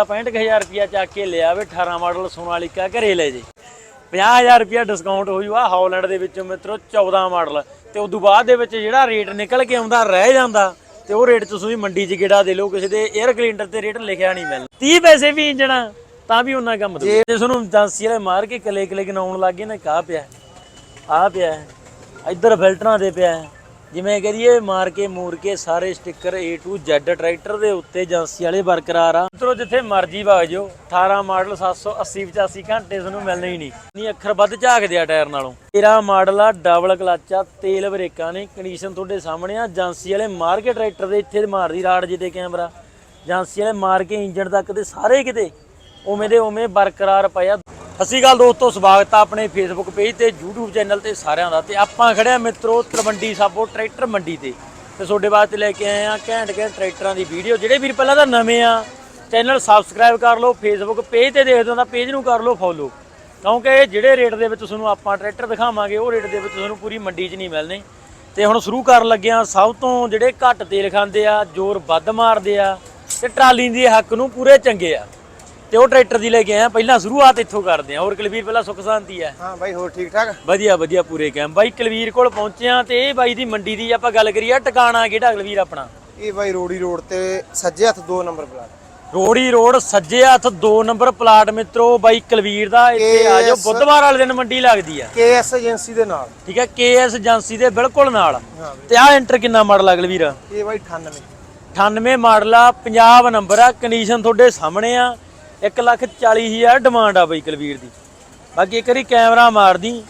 65000 ਰੁਪਿਆ ਚੱਕ ਕੇ ਲਿਆ ਵੇ 18 ਮਾਡਲ ਸੋਨਾਲੀਕਾ ਘਰੇ ਲੈ ਜੇ। 50000 ਰੁਪਿਆ ਡਿਸਕਾਊਂਟ ਹੋ ਜੂ ਹਾਲੈਂਡ ਦੇ ਵਿੱਚੋਂ ਮਿੱਤਰੋ 14 ਮਾਡਲ। ਤੇ ਉਦੋਂ ਬਾਅਦ ਦੇ ਵਿੱਚ ਜਿਹੜਾ ਰੇਟ ਨਿਕਲ ਕੇ ਆਉਂਦਾ, ਰਹਿ ਜਾਂਦਾ, ਤੇ ਉਹ ਰੇਟ ਤੁਸੀਂ ਮੰਡੀ 'ਚ ਗੇੜਾ ਦੇ ਲਓ, ਕਿਸੇ ਦੇ 에ਅਰ ਕਲੀਨਰ ਤੇ ਰੇਟ ਲਿਖਿਆ ਨਹੀਂ ਮਿਲਣਾ 30 ਪੈਸੇ ਵੀ ਇੰਜਣਾ ਤਾਂ ਵੀ ਉਹਨਾਂ ਕੰਮ ਦੋ ਜੇ ਤੁਹਾਨੂੰ ਏਜੰਸੀ ਵਾਲੇ ਮਾਰ ਕੇ ਕਲੇ ਕਲੇ ਗਨਾਉਣ ਲੱਗੇ ਨੇ ਕਾ ਪਿਆ? ਆ ਪਿਆ ਇੱਧਰ ਫਿਲਟਰਾਂ ਦੇ ਪਿਆ ਜਿਵੇਂ ਕਰੀਏ ਮਾਰ ਕੇ, ਮੂਰ ਕੇ, ਸਾਰੇ sticker A to Z tractor ਦੇ ਉੱਤੇ ਏਜੰਸੀ ਵਾਲੇ ਬਰਕਰਾਰ ਆ। ਮਿੱਤਰੋ, ਜਿੱਥੇ ਮਰਜ਼ੀ ਵਗ ਜਾਓ 18 ਮਾਡਲ 780 85 ਘੰਟੇ ਤੁਹਾਨੂੰ ਮਿਲਣੇ ਹੀ ਨਹੀਂ। ਨਹੀਂ ਅੱਖਰ ਵੱਧ ਝਾਕਦੇ ਆ ਟਾਇਰ ਨਾਲੋਂ। 13 ਮਾਡਲ ਆ ਡਬਲ ਕਲੱਚ ਆ, ਤੇਲ ਬ੍ਰੇਕਾਂ ਨੇ ਕੰਡੀਸ਼ਨ ਤੁਹਾਡੇ ਸਾਹਮਣੇ ਆ। ਏਜੰਸੀ ਵਾਲੇ ਮਾਰ ਕੇ ਟਰੈਕਟਰ ਦੇ ਇੱਥੇ ਮਾਰਦੀ ਰਾੜ ਜਿਹਦੇ ਕੈਮਰਾ ਏਜੰਸੀ ਵਾਲੇ ਮਾਰ ਕੇ ਇੰਜਣ ਤੱਕ ਦੇ ਸਾਰੇ ਕਿਤੇ, ਉਵੇਂ ਦੇ ਉਵੇਂ ਬਰਕਰਾਰ ਪਏ ਸਤਿ ਸ਼੍ਰੀ ਅਕਾਲ ਦੋਸਤੋ, ਸਵਾਗਤ ਆ ਆਪਣੇ ਫੇਸਬੁੱਕ ਪੇਜ ਤੇ, YouTube ਚੈਨਲ ਤੇ ਸਾਰਿਆਂ ਦਾ। ਤੇ ਆਪਾਂ ਖੜਿਆ ਮਿੱਤਰੋ ਤਲਵੰਡੀ ਸਾਬੋ ਟਰੈਕਟਰ ਮੰਡੀ ਤੇ। ਤੇ ਤੁਹਾਡੇ ਵਾਸਤੇ ਲੈ ਕੇ ਆਏ ਆ ਘੈਂਟ ਘੈਂਟ ਟਰੈਕਟਰਾਂ ਦੀ ਵੀਡੀਓ ਜਿਹੜੇ ਵੀਰ ਪਹਿਲਾਂ ਤਾਂ ਨਵੇਂ ਆ ਚੈਨਲ ਸਬਸਕ੍ਰਾਈਬ ਕਰ ਲਓ ਫੇਸਬੁੱਕ ਪੇਜ ਤੇ ਦੇਖਦੇ ਹੋ ਤਾਂ ਪੇਜ ਨੂੰ ਕਰ ਲਓ ਫੋਲੋ ਕਿਉਂਕਿ ਜਿਹੜੇ ਰੇਟ ਦੇ ਵਿੱਚ ਤੁਹਾਨੂੰ ਆਪਾਂ ਟਰੈਕਟਰ ਦਿਖਾਵਾਂਗੇ, ਉਹ ਰੇਟ ਦੇ ਵਿੱਚ ਤੁਹਾਨੂੰ ਪੂਰੀ ਮੰਡੀ 'ਚ ਨਹੀਂ ਮਿਲਣੇ। ਤੇ ਹੁਣ ਸ਼ੁਰੂ ਕਰਨ ਲੱਗੇ ਆ, ਸਭ ਤੋਂ ਜਿਹੜੇ ਘੱਟ ਤੇਲ ਖਾਂਦੇ ਆ, ਜ਼ੋਰ ਵੱਧ ਮਾਰਦੇ ਆ, ਤੇ ਟਰਾਲੀ ਦੇ ਹੱਕ ਨੂੰ ਪੂਰੇ ਚੰਗੇ ਆ। ਤੇ ਉਹ ਟਰੈਕਟਰ ਦੀ ਲੈ ਕੇ ਆਏ ਆ ਪਹਿਲਾਂ ਸ਼ੁਰੂਆਤ ਇੱਥੋਂ ਕਰਦੇ ਆ। ਹੋਰ ਕੁਲਵੀਰ ਪਹਿਲਾਂ ਸੁੱਖ ਸ਼ਾਂਤੀ ਆ। ਹਾਂ ਬਾਈ ਹੋਰ ਠੀਕ ਠਾਕ? ਵਧੀਆ ਵਧੀਆ ਪੂਰੇ ਕੈਮ। ਬਾਈ ਕੁਲਵੀਰ ਕੋਲ ਪਹੁੰਚੇ ਆ ਤੇ ਇਹ ਬਾਈ ਦੀ ਮੰਡੀ ਦੀ ਆਪਾਂ ਗੱਲ ਕਰੀਏ ਟਿਕਾਣਾ ਕਿਹੜਾ ਕੁਲਵੀਰ ਆਪਣਾ? ਇਹ ਬਾਈ ਰੋੜੀ ਰੋਡ ਤੇ ਸੱਜੇ ਹੱਥ 2 ਨੰਬਰ ਪਲਾਟ। ਰੋੜੀ ਰੋਡ ਸੱਜੇ ਹੱਥ 2 ਨੰਬਰ ਪਲਾਟ ਮਿੱਤਰੋ ਬਾਈ ਕੁਲਵੀਰ ਦਾ ਇੱਥੇ ਆ ਜਾਓ ਬੁੱਧਵਾਰ ਵਾਲੇ ਦਿਨ ਮੰਡੀ ਲੱਗਦੀ ਆ। ਕੇਐਸ ਏਜੰਸੀ ਦੇ ਨਾਲ। ਠੀਕ ਹੈ ਕੇਐਸ ਏਜੰਸੀ ਦੇ ਬਿਲਕੁਲ ਨਾਲ। ਹਾਂ ਤੇ ਆ ਐਂਟਰ ਕਿੰਨਾ ਮਾਡਲ ਆ ਕੁਲਵੀਰ? ਇਹ ਬਾਈ 98 98 ਮਾਡਲ ਆ ਪੰਜਾਬ ਨੰਬਰ ਆ ਕੰਡੀਸ਼ਨ ਤੁਹਾਡੇ ਸਾਹਮਣੇ ਆ। 140000 ਡਿਮਾਂਡ ਆ ਬਈ ਕੁਲਵੀਰ ਦੀ। ਬਾਕੀ ਇੱਕ ਵਾਰੀ ਕੈਮਰਾ ਮਾਰਦੀ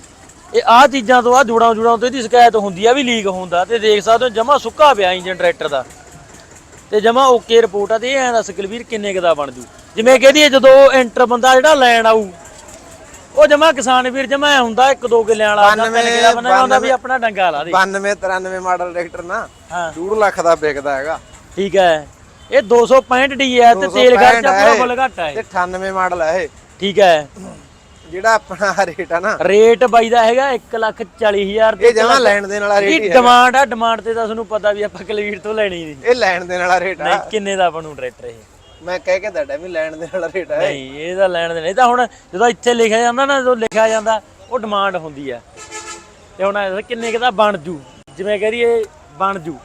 ਇਹ ਆ ਚੀਜ਼ਾਂ ਤੋਂ ਆ ਜੁੜਾਂ ਜੁੜਾਂ ਤੋਂ ਇਹਦੀ ਸ਼ਿਕਾਇਤ ਹੁੰਦੀ ਆ ਵੀ ਲੀਕ ਹੁੰਦਾ ਤੇ ਦੇਖ ਸਕਦੇ ਹੋ ਜਮਾ ਸੁੱਕਾ ਪਿਆ ਇੰਜਨ ਟਰੈਕਟਰ ਦਾ। ਤੇ ਜਮਾ ਓਕੇ ਰਿਪੋਰਟ ਆ ਤੇ ਇਹ ਐਂ ਦੱਸ ਕੁਲਵੀਰ ਕਿੰਨੇ ਕੁ ਦਾ ਬਣ ਜੂ। ਜਿਵੇਂ ਕਹਦੀ ਜਦੋਂ ਐਂਟਰ ਬੰਦਾ ਜਿਹੜਾ ਲੈਣ ਆਊ ਉਹ ਜਮਾ ਕਿਸਾਨ ਵੀਰ ਜਮਾ ਹੁੰਦਾ ਇੱਕ ਦੋ ਕਿੱਲਿਆਂ ਵਾਲਾ ਕਿੱਲਿਆਂ ਬੰਦਾ ਵੀ ਆਪਣਾ ਡੰਗਾ ਲਾ ਦੇ। 92 93 ਮਾਡਲ ਟਰੈਕਟਰ ਨਾ ਹਾਂ। 2 ਲੱਖ ਦਾ ਵਿਕਦਾ ਹੈਗਾ। ਠੀਕ ਹੈ। ਇਹ 265 ਡੀ ਹੈ ਤੇ ਤੇਲ 265 ਖਰਚਾ ਪੂਰਾ। ਫੁੱਲ ਘੱਟ ਹੈ। ਤੇ 98 ਮਾਡਲ ਹੈ ਇਹ। ਠੀਕ ਹੈ। ਜਿਹੜਾ ਆਪਣਾ ਰੇਟ ਆ ਨਾ। ਰੇਟ ਬਾਈ ਦਾ ਹੈਗਾ 140000 ਇਹ ਜਮਾ ਲੈਣ ਦੇਣ ਵਾਲਾ ਰੇਟ ਹੀ ਇਹ ਹੈ ਡਿਮਾਂਡ ਆ ਡਿਮਾਂਡ ਤੇ ਤਾਂ ਤੁਹਾਨੂੰ ਪਤਾ ਵੀ ਆਪਾਂ ਕਲਵੀਰ ਤੋਂ ਲੈਣੀ ਨਹੀਂ। ਇਹ ਲੈਣ ਦੇਣ ਵਾਲਾ ਰੇਟ ਆ। ਨਹੀਂ ਕਿੰਨੇ ਦਾ ਬਣੂ ਟਰੈਕਟਰ ਇਹ? ਮੈਂ ਕਹਿ ਕੇ ਦੱਡਾ ਵੀ ਲੈਣ ਦੇਣ ਵਾਲਾ ਰੇਟ ਹੈ ਨਹੀਂ ਇਹ ਤਾਂ ਲੈਣ ਦੇ ਨਹੀਂ ਤਾਂ ਹੁਣ ਜਦੋਂ ਇੱਥੇ ਲਿਖਿਆ ਜਾਂਦਾ ਨਾ ਜਦੋਂ ਲਿਖਿਆ ਜਾਂਦਾ ਉਹ ਡਿਮਾਂਡ ਹੁੰਦੀ ਆ। ਤੇ ਹੁਣ ਇਹ ਕਿੰਨੇ ਕੁ ਦਾ ਬਣ ਜੂ? ਜਿਵੇਂ ਕਰੀਏ ਬਣ ਜੂ।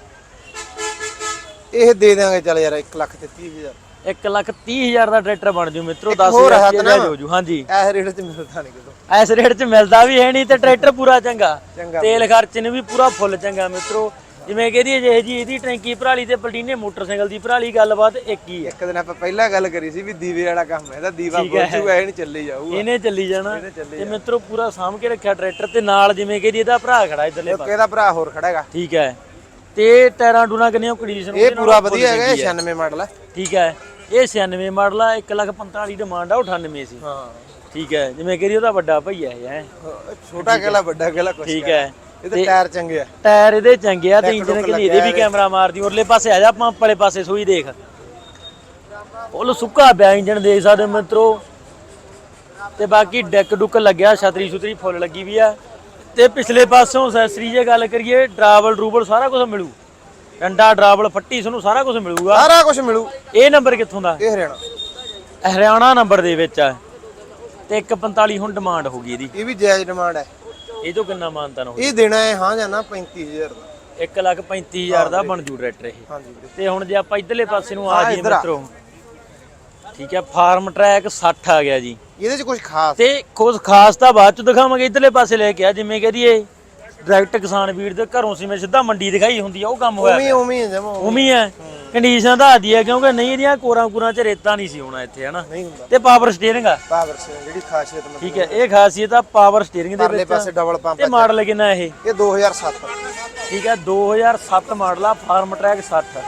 ਇਹ ਦੇ ਦਿਆਂਗੇ ਚੱਲ ਯਾਰ 1 ਲੱਖ ਤੇ 30000 1 ਲੱਖ 30 ਹਜ਼ਾਰ ਦਾ ਟਰੈਕਟਰ ਬਣ ਜੂ ਮਿੱਤਰੋ 10 ਹੋਰ ਹਜ਼ਾਰ ਹੱਥ ਰੁਪਏ ਨਾ। ਹੋ ਜੂ ਹਾਂਜੀ। ਇਹ ਰੇਟ ਤੇ ਮਿਲਦਾ ਨਹੀਂ ਕਿਤੋਂ। ਐਸ ਰੇਟ 'ਚ ਮਿਲਦਾ ਵੀ ਹੈ ਨਹੀਂ ਤੇ ਟਰੈਕਟਰ ਪੂਰਾ ਚੰਗਾ। ਤੇਲ ਖਰਚ ਨੇ ਵੀ ਪੂਰਾ ਫੁੱਲ ਚੰਗਾ ਮਿੱਤਰੋ। ਜਿਵੇਂ ਕਹਦੀ ਜੇ ਜੀ ਇਹਦੀ ਟੈਂਕੀ ਭਰਾਲੀ ਤੇ ਪਲਟੀਨੇ ਮੋਟਰਸਾਈਕਲ ਦੀ ਭਰਾਲੀ ਗੱਲਬਾਤ ਇੱਕ ਹੀ ਹੈ। ਇੱਕ ਦਿਨ ਆਪਾਂ ਪਹਿਲਾਂ ਗੱਲ ਕਰੀ ਸੀ ਵੀ ਦੀਵੇ ਵਾਲਾ ਕੰਮ ਹੈ ਇਹਦਾ ਦੀਵਾ ਬੁੱਝੂਗਾ ਇਹ ਨਹੀਂ ਚੱਲੀ ਜਾਊਗਾ। ਇਹਨੇ ਚੱਲੀ ਜਾਣਾ। ਤੇ ਮਿੱਤਰੋ ਪੂਰਾ ਸਾਂਭ ਕੇ ਰੱਖਿਆ ਟਰੈਕਟਰ ਤੇ ਨਾਲ ਜਿਵੇਂ ਕਹਦੀ ਇਹਦਾ ਭਰਾ ਖੜਾ ਇਧਰਲੇ ਪਾਸੇ ਇਹਦਾ ਭਰਾ ਹੋਰ ਖੜਾ ਹੈਗਾ ਠੀਕ ਹੈ। ਤੇ ਟਾਇਰਾਂ ਡੂਣਾ ਕਿੰਨੀਆਂ ਕੰਡੀਸ਼ਨ ਇਹ ਪੂਰਾ ਵਧੀਆ ਹੈਗਾ ਇਹ 96 ਮਾਡਲ ਹੈ ਠੀਕ ਹੈ ਇਹ 96 ਮਾਡਲ ਆ 1,45 ਡਿਮਾਂਡ ਆ ਉਹ 98 ਸੀ। ਹਾਂ। ਠੀਕ ਹੈ ਜਿਵੇਂ ਕਹਦੀ ਉਹਦਾ ਵੱਡਾ ਭਈਆ ਹੈ। ਹੈ ਛੋਟਾ ਕਹਿਲਾ ਵੱਡਾ ਕਹਿਲਾ ਕੁਛ ਠੀਕ ਹੈ। ਇਹਦੇ ਟਾਇਰ ਚੰਗੇ ਆ। ਟਾਇਰ ਇਹਦੇ ਚੰਗੇ ਆ ਤੇ ਇੰਜਨ ਕਹਿੰਦੀ ਇਹਦੇ ਵੀ ਕੈਮਰਾ ਮਾਰਦੀ ਉਰਲੇ ਪਾਸੇ ਆ ਜਾ ਪੰਪ ਵਾਲੇ ਪਾਸੇ ਸੂਈ ਦੇਖ। ਉਹ ਸੁੱਕਾ ਪਿਆ ਇੰਜਨ ਦੇਖ ਸਕਦੇ ਮਿੱਤਰੋ। ਤੇ ਬਾਕੀ ਡੈਕ ਡੁੱਕ ਲੱਗਿਆ ਛਤਰੀ ਛੁਤਰੀ ਫੁੱਲ ਲੱਗੀ ਵੀ ਆ। ਤੇ ਪਿਛਲੇ ਪਾਸੋਂ ਅਸੈਸਰੀ ਜੇ ਗੱਲ ਕਰੀਏ ਡਰਾਵਲ ਡਰੂਬਲ ਸਾਰਾ ਕੁਝ ਮਿਲੂ। ਡੰਡਾ ਡਰਾਵਲ ਫੱਟੀ ਤੁਹਾਨੂੰ ਸਾਰਾ ਕੁਝ ਮਿਲੂਗਾ। ਸਾਰਾ ਕੁਝ ਮਿਲੂ। ਇਹ ਨੰਬਰ ਕਿੱਥੋਂ ਦਾ? ਇਹ ਹਰਿਆਣਾ। ਹਰਿਆਣਾ ਨੰਬਰ ਦੇ ਵਿੱਚ ਆ। ਤੇ 145 ਹੁਣ ਡਿਮਾਂਡ ਹੋ ਗਈ ਇਹਦੀ। ਇਹ ਵੀ ਜਾਇਜ਼ ਡਿਮਾਂਡ ਹੈ। ਇਹ ਤੋਂ ਕਿੰਨਾ ਮਾਨਤਾ ਹੋ ਇਹ ਦੇਣਾ ਹੈ ਹਾਂ ਜਾਂ ਨਾ 35000 ਦਾ। 1 ਲੱਖ 35000 ਦਾ ਬਣ ਜੂ ਟਰੈਕਟਰ ਇਹ। ਹਾਂਜੀ ਵੀਰੇ। ਤੇ ਹੁਣ ਜੇ ਆਪਾਂ ਇਧਰਲੇ ਪਾਸੇ ਨੂੰ ਆ ਜਾਈਏ ਇੱਧਰ ਆ। ਮਿੱਤਰੋ। ਠੀਕ ਹੈ ਫਾਰਮ ਟਰੈਕ 60 ਆ ਗਿਆ ਜੀ। ਇਹਦੇ ਚ ਕੁਝ ਖਾਸ? ਤੇ ਕੁਝ ਖਾਸ ਤਾਂ ਬਾਅਦ ਚ ਦਿਖਾਵਾਂਗੇ ਇਧਰਲੇ ਪਾਸੇ ਲੈ ਕੇ ਆ ਜਿਵੇਂ ਕਹਦੀਏ ਡਾਇਰੈਕਟ ਕਿਸਾਨ ਵੀਰ ਦੇ ਘਰੋਂ ਸੀ ਮੈਂ ਸਿੱਧਾ ਮੰਡੀ ਦਿਖਾਈ ਹੁੰਦੀ ਆ ਉਹ ਕੰਮ ਹੋਇਆ ਉਵੇਂ ਉਵੇਂ ਹੀ ਜਮਾ ਉਮੀ ਹੈ। ਕੰਡੀਸ਼ਨ ਤਾਂ ਆਦੀ ਹੈ। ਕਿਉਂਕਿ ਨਹੀਂ ਇਹਦੀਆਂ ਕੋਰਾਂ ਕੋਰਾਂ ਚ ਰੇਤਾ ਨਹੀਂ ਸੀ ਹੋਣਾ ਇੱਥੇ ਹਨਾ? ਨਹੀਂ ਹੁੰਦਾ। ਤੇ ਪਾਵਰ ਸਟੀਅਰਿੰਗ ਆ। ਪਾਵਰ ਸੇ ਜਿਹੜੀ ਖਾਸੀਅਤ ਮਤਲਬ ਠੀਕ ਹੈ ਇਹ ਖਾਸੀਅਤ ਆ ਪਾਵਰ ਸਟੀਅਰਿੰਗ ਦੇ ਪਰਲੇ ਵਿੱਚ ਪਾਸੇ ਡਬਲ ਪੰਪ ਤੇ ਮਾਡਲ ਕਿੰਨਾ ਇਹ। ਇਹ 2007 ਠੀਕ ਹੈ 2007 ਮਾਡਲ ਆ ਫਾਰਮ ਟਰੈਕ 60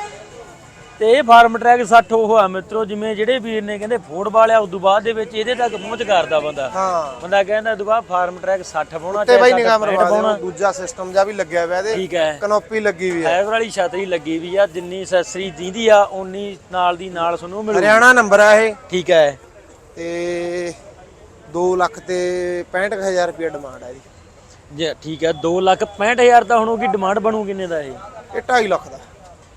ਤੇ ਇਹ ਫਾਰਮ ਟਰੈਕ 60 ਉਹ ਆ ਮਿੱਤਰੋ ਜਿਵੇਂ ਜਿਹੜੇ ਵੀਰ ਨੇ ਕਹਿੰਦੇ ਫੋੜ ਵਾਲਿਆ ਉਦੋਂ ਬਾਅਦ ਦੇ ਵਿੱਚ ਇਹਦੇ ਤੱਕ ਪਹੁੰਚ ਕਰਦਾ ਬੰਦਾ। ਹਾਂ। ਬੰਦਾ ਕਹਿੰਦਾ ਉਦੋਂ ਬਾਅਦ ਫਾਰਮ ਟਰੈਕ 60 ਪਾਉਣਾ ਤੇ ਬਾਈ ਨਿਗਾਹ 65 ਮਰਵਾ ਦਿਓ ਦੂਜਾ ਸਿਸਟਮ ਜਾਂ ਵੀ ਲੱਗਿਆ ਹੋਇਆ ਇਹਦੇ ਠੀਕ ਹੈ। ਕਨੋਪੀ ਲੱਗੀ ਵੀ ਹੈ ਫਾਈਬਰ ਵਾਲੀ ਛਤਰੀ ਲੱਗੀ ਵੀ ਆ ਜਿੰਨੀ ਅਸੈਸਰੀ ਦੀਂਦੀ ਆ ਉਨੀ ਨਾਲ ਦੀ ਨਾਲ ਤੁਹਾਨੂੰ ਮਿਲੂ ਹਰਿਆਣਾ ਨੰਬਰ ਆ ਇਹ। ਠੀਕ ਹੈ। ਤੇ 2 ਲੱਖ ਤੇ 65000 ਰੁਪਏ ਡਿਮਾਂਡ ਹੈ ਇਹਦੀ। ਜੇ ਠੀਕ ਹੈ 2 ਲੱਖ 65000 ਤਾਂ ਹੁਣ ਉਹਦੀ ਡਿਮਾਂਡ ਬਣੂ ਕਿੰਨੇ ਦਾ ਇਹ? ਇਹ 2.5 ਲੱਖ ਦਾ।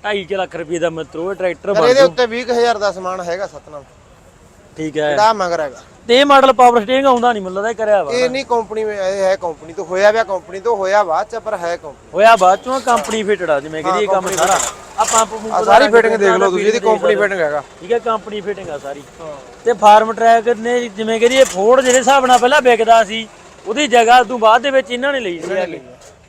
2.5 ਲੱਖ ਰੁਪਏ ਦਾ ਮਿੱਤਰੋ ਇਹ ਟਰੈਕਟਰ ਪਰ ਬਣ ਇਹਦੇ ਉੱਤੇ 20000 ਦਾ ਸਮਾਨ ਹੈਗਾ ਸਤਨਾਮ। ਠੀਕ ਹੈ। ਜਿਹੜਾ ਮਗਰ ਹੈਗਾ। ਤੇ ਇਹ ਮਾਡਲ ਪਾਵਰ ਸਟੀਅਰਿੰਗ ਆਉਂਦਾ ਨਹੀਂ ਮੈਨੂੰ ਲੱਗਦਾ ਇਹ ਕਰਿਆ ਵਾ ਇਹ ਨਹੀਂ ਕੰਪਨੀ ਇਹ ਹੈ ਕੰਪਨੀ ਤੋਂ ਹੋਇਆ ਵਿਆ ਕੰਪਨੀ ਤੋਂ ਹੋਇਆ ਬਾਅਦ ਚ ਪਰ ਹੈ ਕੰਪਨੀ ਹੋਇਆ ਬਾਅਦ ਚੋਂ ਕੰਪਨੀ ਫਿਟਡ ਆ ਜਿਵੇਂ ਕਿ ਇਹ ਕੰਮ ਸਾਰਾ। ਆ। ਪੰਪ ਪੰਪ ਆ ਦਾ ਸਾਰੀ ਰੰਗ ਫਿਟਿੰਗ ਦੇਖ ਲਓ ਤੁਸੀਂ ਇਹਦੀ ਕੰਪਨੀ ਹੋ। ਫਿਟਿੰਗ ਹੈਗਾ। ਠੀਕ ਹੈ ਕੰਪਨੀ ਫਿਟਿੰਗ ਆ ਸਾਰੀ। ਤੇ ਫਾਰਮ ਟਰੈਕ ਨੇ ਜਿਵੇਂ ਕਿ ਇਹ ਫੋਰਡ ਜਿਹੜੇ ਹਿਸਾਬ ਨਾਲ ਪਹਿਲਾਂ ਵਿਕਦਾ ਸੀ ਉਹਦੀ ਜਗ੍ਹਾ ਤੋਂ ਬਾਅਦ ਦੇ ਵਿੱਚ ਇਹਨਾਂ ਨੇ ਲਈ ਸੀ।